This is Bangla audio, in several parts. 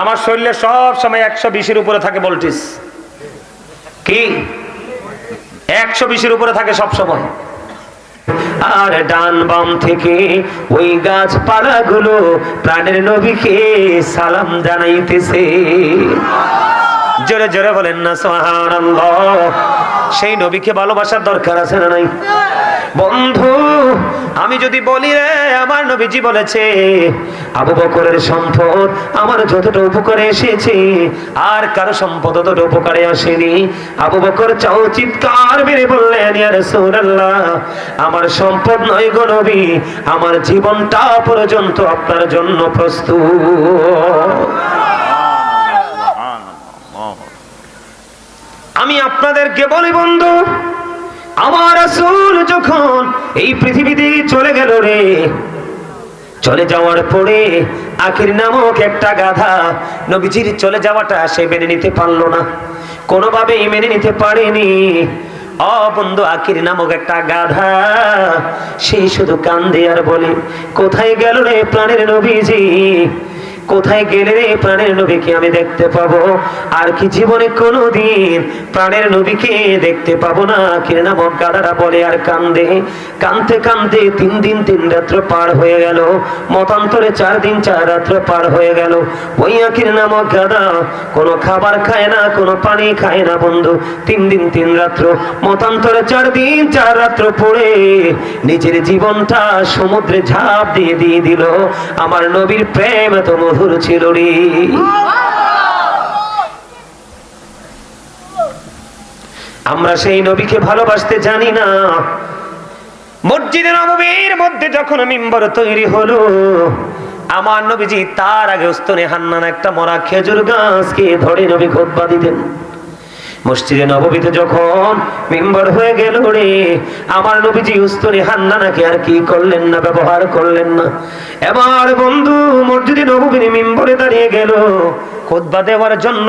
আমার শরীরে সব সময় একশো বিশের উপরে থাকে ভোল্টেজ কি? একশো বিশের উপরে থাকে সব সময়। আর ডান বাম থেকে ওই গাছপালা গুলো প্রাণের নবীকে সালাম জানাইতেছে। জোরে জোরে বলেন না, সুবহানাল্লাহ। সেই নবীকে ভালোবাসার দরকার আছে না নাই? বন্ধু, আমি যদি বলি রে, আমার নবীজি বলেছে, আবু বকরের সম্পদ আমার যতটা উপকারে এসেছে, আর কারও সম্পদ ততটা উপকারে আসেনি। আবু বকর চাও চিৎকার মেরে বললেন, ইয়া রাসূলুল্লাহ, আমার সম্পদ নয় গো নবী, আমার জীবনটা পর্যন্ত আপনার জন্য প্রস্তুত। আমি আপনাদেরকে বলি, বন্ধু, আমার আসল যখন এই পৃথিবীতে চলে গেল রে, চলে যাওয়ার পরে আখির নামক একটা গাধা নবীজির চলে যাওয়াটা সে মেনে নিতে পারল না। কোনোভাবেই মেনে নিতে পারেনি। অ, বন্ধু, আখির নামক একটা গাধা সেই শুধু কান্দে আর বলে, কোথায় গেল রে প্রাণের নবীজি? কোথায় গেলে প্রাণের নবীকে আমি দেখতে পাবো? আর কি জীবনে কোনোদিন প্রাণের নবীকে দেখতে পাবো না? কিরে নামক গাদারা বলে আর কান্দে? কানতে কানতে তিন দিন তিন রাত্র পার হয়ে গেল। মতান্তরে চার দিন চার রাত্র পার হয়ে গেল। ওই আখির নামক গাদা কোনো খাবার খায় না, কোনো পানি খায় না বন্ধু। তিন দিন তিন রাত্র, মতান্তরে চার দিন চার রাত্র পড়ে নিজের জীবনটা সমুদ্রে ঝাঁপ দিয়ে দিয়ে দিল। আমার নবীর প্রেম এত মধুর ছিল রে। আমরা সেই নবীকে ভালোবাসতে জানি না। মসজিদের নবীর মধ্যে যখন মিম্বর তৈরি হলো, আমার নবীজি তার আগে উস্তনে হান্নান একটা মরা খেজুর গাছকে ধরে নবী খোদবা দিতেন। মসজিদে নববীতে যখন মেম্বার হয়ে গেল রে, আমার নবীজি উস্তরে হান্নানাকে আর কি করলেন না, ব্যবহার করলেন না। এবার বন্ধু মসজিদে নববীর মেম্বরে দাঁড়িয়ে গেল। খোদবা দেওয়ার জন্য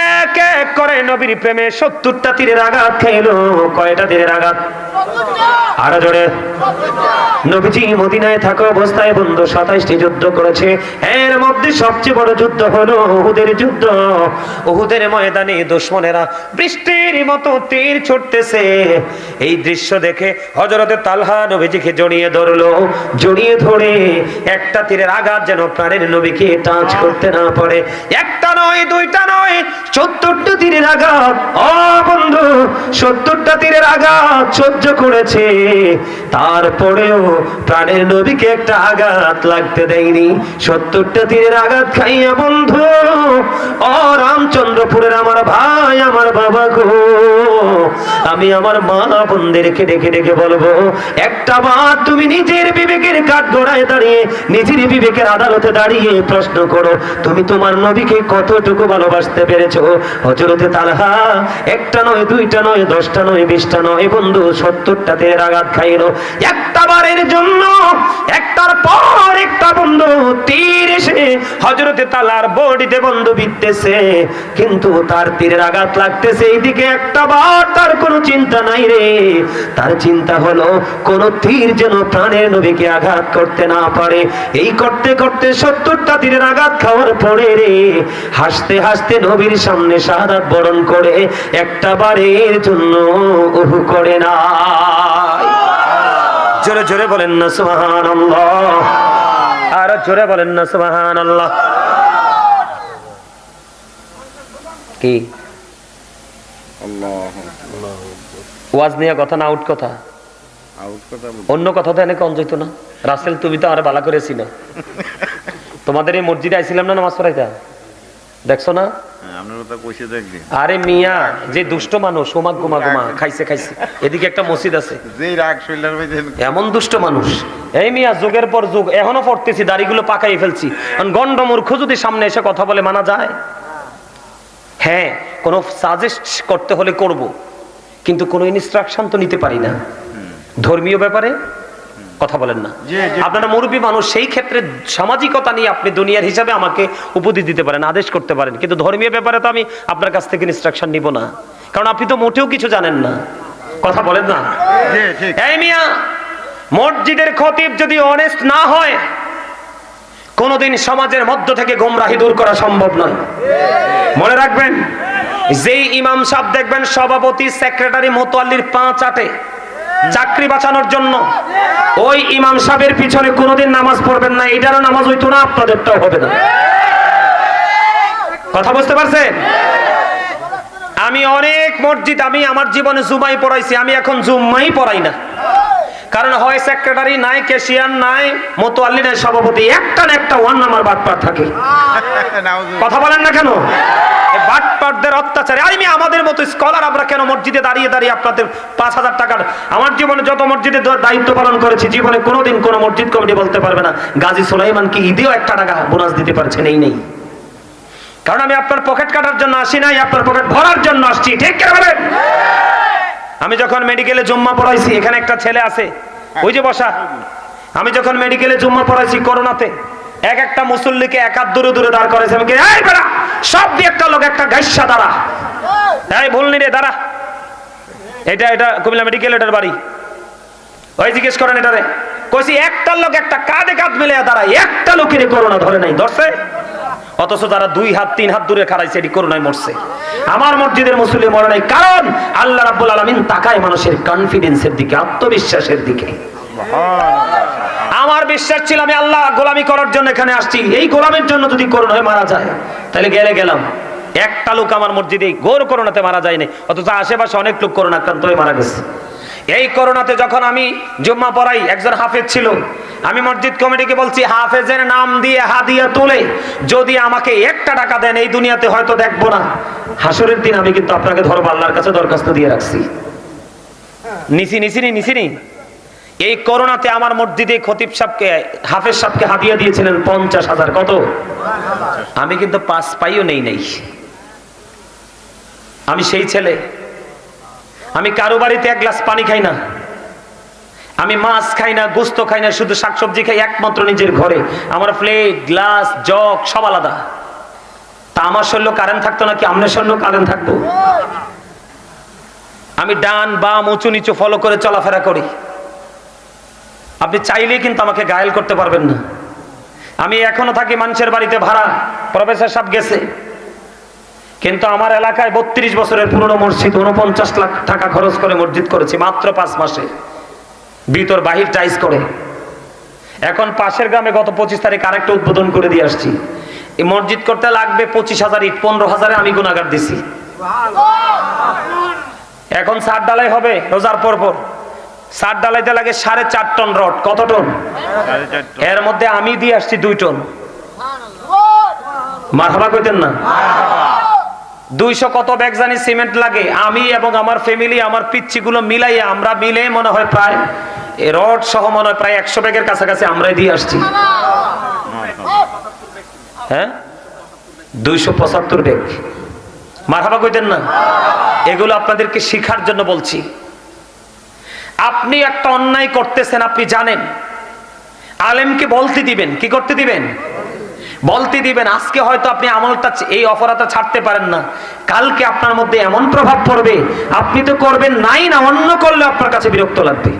এক এক করে নবীর প্রেমে সত্তরটা তীরের আঘাত খেলো। কয়টা তীরের আঘাত? আরও জোরে। নবীজি মদিনায় থাকা অবস্থায় বন্ধু সাতাইশটি যুদ্ধ করেছে। এর মধ্যে সবচেয়ে বড় যুদ্ধ হলো উহুদের যুদ্ধ। উহুদের ময়দানে দুশ্মনেরা বৃষ্টির মতো তীর ছুটতেছে। এই দৃশ্য দেখে হজরতে তালহা নবীজিকে জড়িয়ে ধরলো। জড়িয়ে ধরে একটা তীরের আঘাত যেন প্রাণের নবীকে টাচ করতে না পারে। একটা নয়, দুইটা নয় সত্তরটা তীরের আঘাত। ও বন্ধু সত্তরটা তীরের আঘাত সহ্য করেছে। তারপরেও প্রাণের নবীকে একটা আঘাত লাগতে দেয়নি। সত্তরটা তীরের আঘাত খাইয়া বন্ধু ও রামচন্দ্রপুরের আমার ভাই, আমার বাবা গো। আমি আমার মা বোনদেরকে ডেকে ডেকে বলব, একটা বার তুমি নিজের বিবেকের কাঠ গড়ায় দাঁড়িয়ে, নিজের বিবেকের আদালতে দাঁড়িয়ে প্রশ্ন করো, তুমি তোমার নবীকে কতটুকু ভালোবাসতে পেরেছ? হজরতে তালহা, একটা নয়, দুইটা নয়, দশটা নয়, বিশটা নয়, বন্ধু, সত্তরটা তের আঘাত তীর চিন্তা হলো, কোন তীর যেন প্রাণের নবীকে আঘাত করতে না পারে। এই করতে করতে সত্তরটা তীরের আঘাত খাওয়ার পরে রে, হাসতে হাসতে নবীর সামনে শাহাদাত বরণ করে একটা বারের জন্য করে না জোরে জোরে বলেন না সুবহান আর জোরে বলেন না সুবহান কি? ওয়াজ কথা না, আউট কথা? অন্য কথা তো এনে যেত না। তুমি তো আরও ভালো করেছি না তোমাদের এই মসজিদে আইছিলাম না নামাজ পড়াইতা? দেখছ না? দেখবি আরে মিয়া যে দুষ্ট মানুষ ওমা গোমা গোমা খাইছে খাইছে। এদিকে একটা মসজিদ আছে। এমন দুষ্ট মানুষ। এই মিয়া যুগের পর যুগ এখনও পড়তেছি দাড়িগুলো পাকাই ফেলছি। কারণ গন্ড মূর্খ যদি সামনে এসে কথা বলে মানা যায়? হ্যাঁ কোনো সাজেস্ট করতে হলে করব। কিন্তু কোনো ইনস্ট্রাকশন তো নিতে পারি না। ধর্মীয় ব্যাপারে কথা বলেন না। আপনারা মুরব্বী মানুষ সেই ক্ষেত্রে সামাজিকতা নিয়ে আপনি দুনিয়ার হিসাবে আমাকে উপদেশ দিতে পারেন আদেশ করতে পারেন। কিন্তু ধর্মীয় ব্যাপারে তো আমি আপনার কাছ থেকে ইনস্ট্রাকশন নিব না। কারণ আপনি তো মোটেও কিছু জানেন না। কথা বলেন না? এই মিয়া মসজিদের খতিব যদি অনেস্ট না হয় কোনোদিন সমাজের মধ্য থেকে গোমরাহি দূর করা সম্ভব নয়। মনে রাখবেন যেই ইমাম সাহেব দেখবেন সভাপতি সেক্রেটারি মোতোয়াল্লির পাঁচ আটে চাকরি বাঁচানোর জন্য। ওই ইমাম সাহেবের পিছনে কোনোদিন নামাজ পড়বেন না, এটারও নামাজ হইতো না, আপনাদেরটাও হবে না। কথা বুঝতে পারছেন? আমি অনেক মসজিদ, আমি আমার জীবনে জুমাই পড়াইছি, আমি এখন জুম্মাই পড়াই না। কারণ হয় সেক্রেটারি নাই ক্যাশিয়ার নাই মোতোয়াল্লি নাই, সভাপতি। একটা না একটা ওয়ান নাম্বার বাটপার থাকে। কথা বলেন না কেন? বাটপারদের অত্যাচারে। আমি আমাদের মতো স্কলার আমরা কেন মসজিদে দাঁড়িয়ে দাঁড়িয়ে আপনাদের পাঁচ হাজার টাকার, আমার জীবনে যত মসজিদে দায়িত্ব পালন করেছি, জীবনে কোনোদিন কোনো মসজিদ কমিটি বলতে পারবে না। গাজী সুলাইমান কি ঈদেও একটা টাকা বোনাস দিতে পারছেন? এই নেই। কারণ আমি আপনার পকেট কাটার জন্য আসি নাই, আপনার পকেট ভরার জন্য আসছি। ঠিক বলেন? আমি যখন মেডিকেলে জুম্মা পড়াইছি, এখানে একটা ছেলে আছে। ওই যে বসা। আমি যখন মেডিকেলে জুম্মা পড়াইছি করোনাতে, এক একটা মুসল্লিকে এক হাত দূরে দূরে দাঁড় করেছে। আমি এই বেড়া, সব দিয়ে একটা লোক একটা গাইসা দাঁড়া। এই ভুলনি রে, দাঁড়া। এটা এটা কুমিল্লা মেডিকেল এটার বাড়ি। ওই জিজ্ঞেস করেন এটারে। কইছি, একটা লোক একটা কাঁধে কাঁধ মিলে দাঁড়ায়, একটা লোকের করোনা ধরে নাই, ধরছে? অথচ তারা দুই হাত, তিন হাত দূরে খাড়াইছে, এটি করোনায় মরছে। আমার মসজিদের মুসলিম মরে নাই, কারণ আল্লাহ রাব্বুল আলামিন তাকায় মানুষের কনফিডেন্সের দিকে, আত্মবিশ্বাসের দিকে। আমার বিশ্বাস ছিল আমি আল্লাহ গোলামি করার জন্য এখানে আসছি, এই গোলামের জন্য যদি করোনা হয়ে মারা যায়, তাহলে গেলে গেলাম। একটা লোক আমার মসজিদে গোর করোনাতে মারা যায়নি, অথচ আশেপাশে অনেক লোক করোনা আক্রান্ত হয়ে মারা গেছে। এই করোনাতে যখন আমি জুম্মা পড়াই, একজন হাফেজ ছিল, আমি মসজিদ কমিটিকে বলছি, হাফেজের নাম দিয়ে হাদিয়া তুলে, যদি আমাকে একটা টাকা দেন, এই দুনিয়াতে হয়তো দেখব না। হাসরের দিন আমি কিন্তু আপনাকে ধরবো, আল্লাহর কাছে দরখাস্ত দিয়ে রাখছি। নিসি নিসিনি নিসিনি এই করোনাতে আমার মসজিদে খতিব সাহেবকে, হাফেজ সাহেবকে হাদিয়া দিয়েছিলেন পঞ্চাশ হাজার, কত? আমি কিন্তু পাঁচ পাইও নেই নেই। আমি সেই ছেলে। আমি কারও বাড়িতে এক গ্লাস পানি খাই না। আমি মাছ খাই না, গোস্ত খাই না, শুধু শাকসবজি খাই, একমাত্র নিজের ঘরে। আমার প্লেট, গ্লাস, জগ, সব আলাদা। তা আমার শরীর কারেন্ট থাকতো নাকি আপনার শরীর কারেন্ট থাকব? আমি ডান, বাম, উঁচু, নিচু ফলো করে চলাফেরা করি। আপনি চাইলেই কিন্তু আমাকে গায়েল করতে পারবেন না। আমি এখনও থাকি মানুষের বাড়িতে ভাড়া। প্রফেসর সাহেব গেছে। কিন্তু আমার এলাকায় বত্রিশ বছরের পুরনো মসজিদ উনপঞ্চাশ লাখ টাকা খরচ করে মসজিদ করেছি মাত্র পাঁচ মাসে। ভিতর বাহির টাইস করে। এখন পাশের গ্রামে গত পঁচিশ তারিখ আরেকটা উদ্বোধন করে দিয়ে আসছি। এই মসজিদ করতে লাগবে পঁচিশ হাজার ইট পনেরো হাজারে আমি গুণাগার দিছি। এখন সার ডালাই হবে রোজার পর পর সার ডালাইতে লাগে সাড়ে চার টন রড কত টন? টন। এর মধ্যে আমি দিয়ে আসছি দুই টন। মারহাবা কইতেন না? দুইশো কত ব্যাগ জানি সিমেন্ট লাগে। আমি এবং আমার ফ্যামিলি আমার পিচ্ছিগুলো মিলাইয়া আমরা মিলে মনে হয় প্রায় রড সহ মনে হয় প্রায় একশো ব্যাগের কাছাকাছি আমরাই দিয়ে আসছি। হ্যাঁ? দুইশো পঁচাত্তর ব্যাগ। মারহাবা কইতেন না? এগুলো আপনাদেরকে শিখার জন্য বলছি। আপনি একটা অন্যায় করতেছেন, আপনি জানেন। আলেমকে বলতে দিবেন, কি করতে দিবেন? বলতে দিবেন, আজকে হয়তো আপনি আমলটা এই অপরাধটা ছাড়তে পারেন না। কালকে আপনার মধ্যে এমন প্রভাব পড়বে, আপনি তো করবেন নাই না, অন্য করলে আপনার কাছে বিরক্ত লাগবে।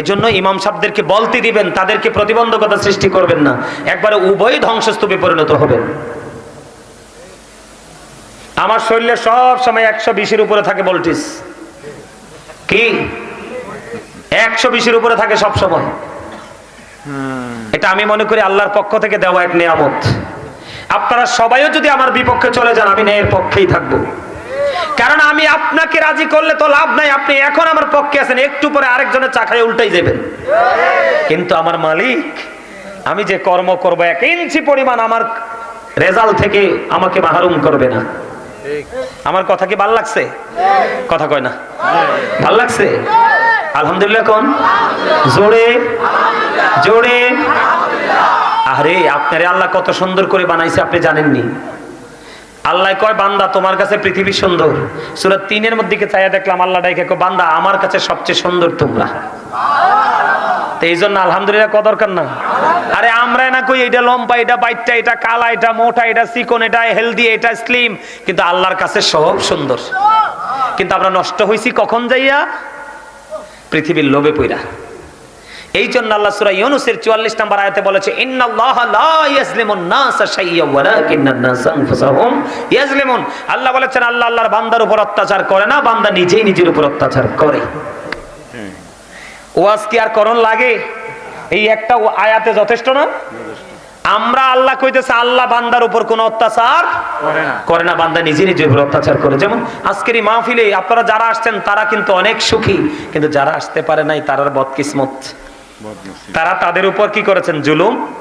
এজন্য ইমাম সাহেবদেরকে বলতে দিবেন, তাদেরকে প্রতিবন্ধকতা সৃষ্টি করবেন না। একবারে উভয় ধ্বংসস্তূপে পরিণত হবেন। আমার শরীরে সব সময় একশো বিশের উপরে থাকে ভোল্টেজ। কি? একশো বিশের উপরে থাকে সব সময়। এটা আমি মনে করি আল্লাহর পক্ষ থেকে দেওয়া এক নিয়ামত। আপনারা সবাইও যদি আমার বিপক্ষে চলে যান, আমি ন্যায়ের পক্ষেই থাকব। কারণ আমি আপনাকে রাজি করলে তো লাভ নাই, আপনি এখন আমার পক্ষে আছেন, একটু পরে আরেকজনের চাকায় উল্টাই যাবেন। কিন্তু আমার মালিক, আমি যে কর্ম করব এক ইঞ্চি পরিমাণ আমার রেজাল্ট থেকে আমাকে মাহরুম করবে না। আমার কথা কি ভালো লাগছে? কথা কয় না। ভালো লাগছে? আলহামদুলিল্লাহ কোন? জোরে। জোরে। আরে আপনারে আল্লাহ কত সুন্দর করে বানাইছে, আপনি জানেননি? আল্লাহ কয়, বান্দা, তোমার কাছে পৃথিবী সুন্দর। সুরাত তিনের মধ্যে চাইয়া দেখলাম, আল্লাহ ডাইকে বান্দা, আমার কাছে সবচেয়ে সুন্দর তোমরা। এই জন্য আলহামদুলিল্লাহ কত দরকার না। আরে আমরা না কই, এটা লম্বা, এটা বাইটটা, এটা কালা, এটা মোটা, এটা চিকন, এটা হেলদি এটা স্লিম কিন্তু আল্লাহর কাছে সব সুন্দর। কিন্তু আমরা নষ্ট হইছি কখন যাইয়া? পৃথিবীর লোভে পইরা। এই জন্য আল্লাহ সূরা ইউনূসের 44 নম্বর আয়াতে বলেছে ইন্নাল্লাহ লা ইয়াজলিমুন নাসা শাইয়্যা ওয়ালাকিন্নান নাস আনফুসাহুম ইয়াজলিমুন। আল্লাহ বলেছেন আল্লাহ আল্লাহর বান্দার উপর অত্যাচার করে না বান্দা নিজেই নিজের উপর অত্যাচার করে। ওয়াজ কি আর করণ লাগে? এই একটা আয়াতে যথেষ্ট না? আমরা আল্লাহ কইতেছে আল্লাহ বান্দার উপর কোন অত্যাচার করে না। বান্দা নিজে নিজের উপর অত্যাচার করে। যেমন আজকের এই মাহফিলে আপনারা যারা আসছেন তারা কিন্তু অনেক সুখী কিন্তু যারা আসতে পারে নাই তারার বদকিসমত। তারা তাদের উপর কি করেছেন? জুলুম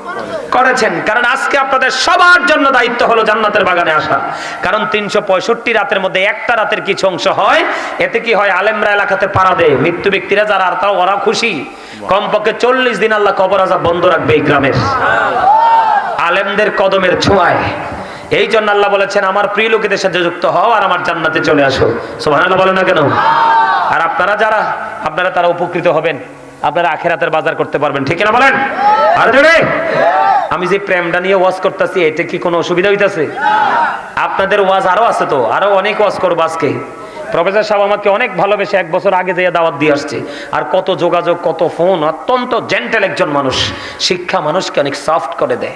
করেছেন। কারণ আজকে আপনাদের সবার জন্য দায়িত্ব হলো জান্নাতের বাগানে আসা। কারণ তিনশো পঁয়ষট্টি রাতের মধ্যে একটা রাতের কিছু অংশ হয়। এতে কি হয়? আলেমরা এলাকাতে পাড়া দেয়। মৃত্যু ব্যক্তিরা যারা আর তারা ওরা খুশি। কমপক্ষে চল্লিশ দিন আল্লাহ কবর আজা বন্ধ রাখবে এই গ্রামের। আলেমদের কদমের ছোঁয়ায়। এই জন্য আল্লাহ বলেছেন আমার প্রিয় লোকেদের সাথে যুক্ত হও আর আমার জান্নাতে চলে আসো। সুবহানাল্লাহ বলে না কেন? আর আপনারা যারা আপনারা তারা উপকৃত হবেন। আপনারা আখেরাতের বাজার করতে পারবেন, ঠিক না বলেন? আর জোরে, আমি যে প্রেমটা নিয়ে ওয়াজ করতেছি, এটা কি কোনো অসুবিধা হইতাছে? আপনাদের ওয়াজ আরও আছে তো, আরও অনেক ওয়াজ করব আজকে। প্রফেসর সাহেব আমাকে অনেক ভালোবেসে এক বছর আগে যেয়ে দাওয়াত দিয়ে আসছে। আর কত যোগাযোগ, কত ফোন, অত্যন্ত জেন্টেল একজন মানুষ। শিক্ষা মানুষকে অনেক সফট করে দেয়।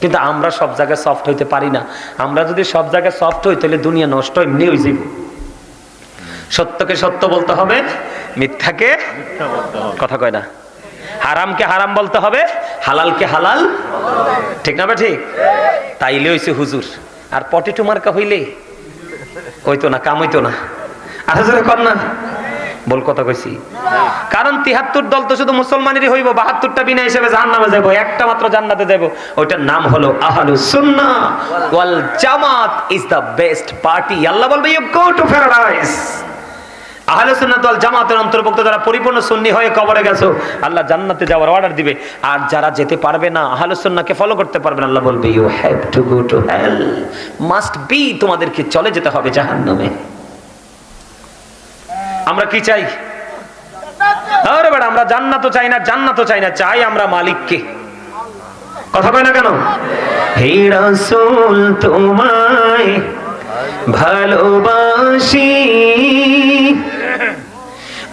কিন্তু আমরা সব জায়গায় সফট হইতে পারি না। আমরা যদি সব জায়গায় সফট হই, তাহলে দুনিয়া নষ্ট এমনি হয়ে যাইব। সত্যকে সত্য বলতে হবে, মিথ্যাকে। কথা কয় না। হারামকে হারাম বলতে হবে, হালালকে হালাল। ঠিক না ঠিক তাইলে হইছে হুজুর। আর পটেটো মার্কা হইলে? হইতো না কাম হইতো না। আর কর না। বল কথা কইছি। কারণ তিহাত্তর দল তো শুধু মুসলমানেরই হইব, বাহাত্তরটা বিনা হিসেবে জাহান্নামে যাব একটা মাত্র জান্নাতে যাব ওইটার নাম হলো Ahlu Sunna Wal Jamaat is the best party. Allah বলবে ইউ গো টু প্যারাডাইস আহলে সুন্নাত ওয়াল জামাতের অন্তর্ভুক্ত যারা পরিপূর্ণ সুন্নি হয়ে কবরে গেছো, আল্লাহ জান্নাতে যাওয়ার অর্ডার দিবে। আর যারা যেতে পারবে না, আহলে ফলো করতে পারবে না, আল্লাহ বলবে you have to go to hell must be তোমাদেরকে চলে যেতে হবে জাহান্নামে। আমরা কি চাই? আরে বেটা, আমরা জান্নাতও চাই না, জান্নাতও চাই না, চাই আমরা মালিককে। কথা কয় না কেন? হে রাসূল, তোমায় ভালোবাসি।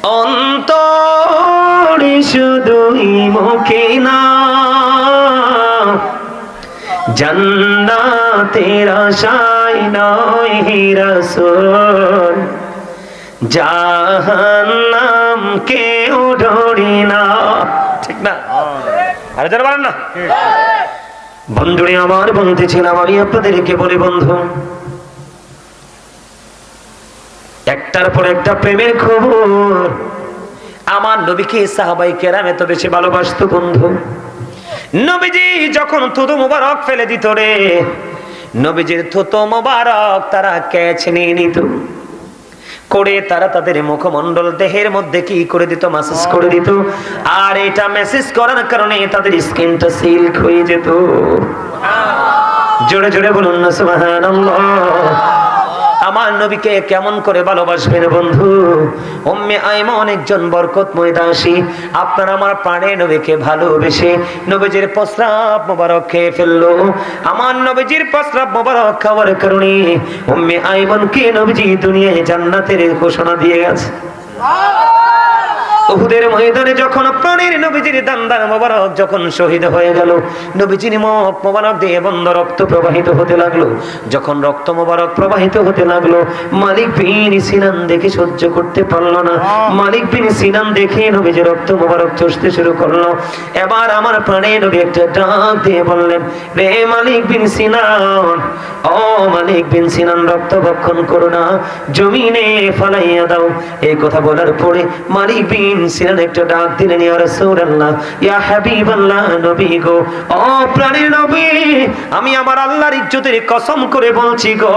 অন্তরে শুধুই মুখে না। জান্নাতের আশায় নয় হে রাসূল। জাহান্নাম কেউ ডরি না। ঠিক না? আরে যারা বলেন না। বন্ধুরে আমার বন্ধু ছিলাম আমি আপনাদেরকে বলি বন্ধু একটার পর একটা প্রেমের খবর। আমার নবীকে সাহাবাই কেরাম এত বেশি ভালোবাসত বন্ধু। নবীজি যখন থুতু মুবারক ফেলে দিত রে, নবীজির থুতু মুবারক তারা ক্যাচ নিয়ে নিত। করে তারা তাদের মুখমণ্ডল দেহের মধ্যে কি করে দিত মেসেজ করে দিত। আর এটা মেসেজ করার কারণে তাদের স্কিনটা সিল্ক হয়ে যেত। জোরে জোরে বলুন না, সুবহানাল্লাহ। আমার নবীকে কেমন করে ভালোবাসবেন বন্ধু? উম্মে আইমা অনেকজন বরকতময় দাসী আপনার আমার প্রাণে নবীকে ভালোবেসে নবীজির প্রস্রাব মোবারক খেয়ে ফেলল। আমার নবীজির প্রস্রাব মোবারক খাওয়ার কারণে আইমন কে নবীজি দুনিয়ায় জান্নাতের ঘোষণা দিয়ে গেছে। উহুদের ময়দানে যখন প্রাণের নবীজির দান্দার মোবারক যখন শহীদ হয়ে গেল, নবীজির মুখ মোবারক দিয়ে বন্ধ রক্ত প্রবাহিত হতে লাগল। যখন রক্ত মোবারক প্রবাহিত হতে লাগল, মালিক বিন সিনান দেখে সহ্য করতে পারল না। মালিক বিন সিনান দেখে নবীজি রক্ত মোবারক চষতে শুরু করল। এবার আমার প্রাণে নবী একটা ডাক দিয়ে বললেন, রে মালিক বিন সিনান, ও মালিক বিন সিনান, রক্ত ভক্ষণ করো না, জমিনে ফালাইয়া দাও। এই কথা বলার পরে মালিক বিন সিনান একটা ডাক দিলেন, ইয়া রাসূলুল্লাহ, ইয়া হাবিবাল্লাহ, নবী গো, ও প্রাণের নবী, আমি আমার আল্লাহর ইজ্জতের কসম করে বলছি গো,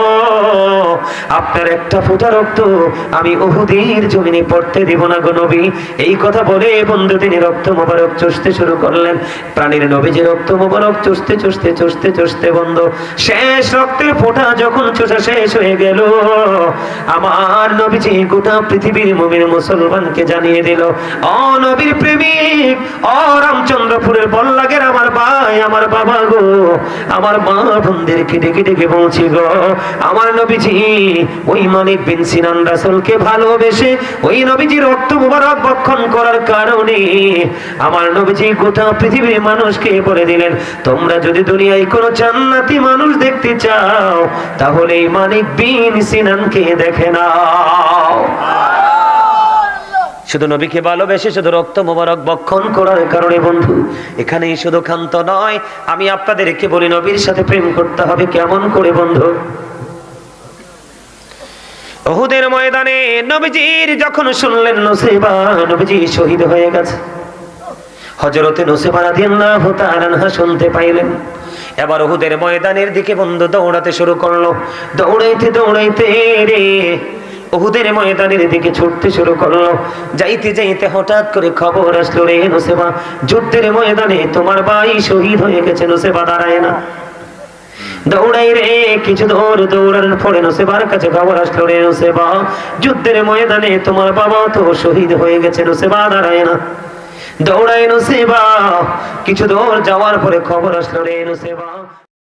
আপনার একটা ফোঁটা রক্ত আমি উহুদের জমিনে পড়তে দেব না গো নবী। এই কথা বলে বন্ধু, তিনি রক্ত মোবারক চষতে শুরু করলেন। প্রাণীর নবী যে রক্ত মোবারক চষতে চষতে চষতে চষতে বন্ধ, শেষ রক্তের ফোঁটা যখন চষা শেষ হয়ে গেল, আমার নবীজি গোটা পৃথিবীর মুমিন মুসলমানকে জানিয়ে দিল অ নবীর প্রেমিক, অ রামচন্দ্রপুরের বল্লাগের আমার ভাই, আমার বাবা গো, আমার মা বোনদেরকে ডেকে ডেকে বলছি গো, আমার নবীজি, ওই মালিক বিন সিনান রাসূলকে ভালোবেসে ওই নবীজি রক্ত মুবারক বক্ষণ করার কারণে আমার নবীজি গোটা পৃথিবীর মানুষকে বলে দিলেন, তোমরা যদি দুনিয়ায় কোনো জান্নাতি মানুষ দেখতে চাও, তাহলে মালিক বিন সিনানকে দেখে নাও। শুধু নবীকে ভালোবেসে, শুধু রক্ত মোবারক বক্ষণ করার কারণে, বন্ধু, এখানেই শুধু ক্ষান্ত নয়, আমি আপনাদেরকে বলি, নবীর সাথে প্রেম করতে হবে কেমন করে, বন্ধু? ওহুদের ময়দানে নবীজির যখন শুনলেন নসিবা, নবীজি শহীদ হয়ে গেছে। হজরতে নসিবা রাদিয়াল্লাহু তাআলা শুনতে পাইলেন। এবার ওহুদের ময়দানের দিকে বন্ধু দৌড়াতে শুরু করল। দৌড়াইতে দৌড়াইতে রে ওহুদের ময়দানের দিকে ছুটতে শুরু করল। যাইতে যাইতে হঠাৎ করে খবর আসলো, রে নসেবা যুদ্ধের ময়দানে তোমার ভাই শহীদ হয়ে গেছে নসেবা দাঁড়ায় না। দৌড়াই রে, কিছু দৌড় দৌড়ানোর পরে নসেবার কাছে খবর আসলো, রে নসেবা যুদ্ধের ময়দানে তোমার বাবা তো শহীদ হয়ে গেছে নসেবা দাঁড়ায় না। দৌড়াই নসেবা কিছু দৌড় যাওয়ার পরে খবর আসলো, রে নসেবা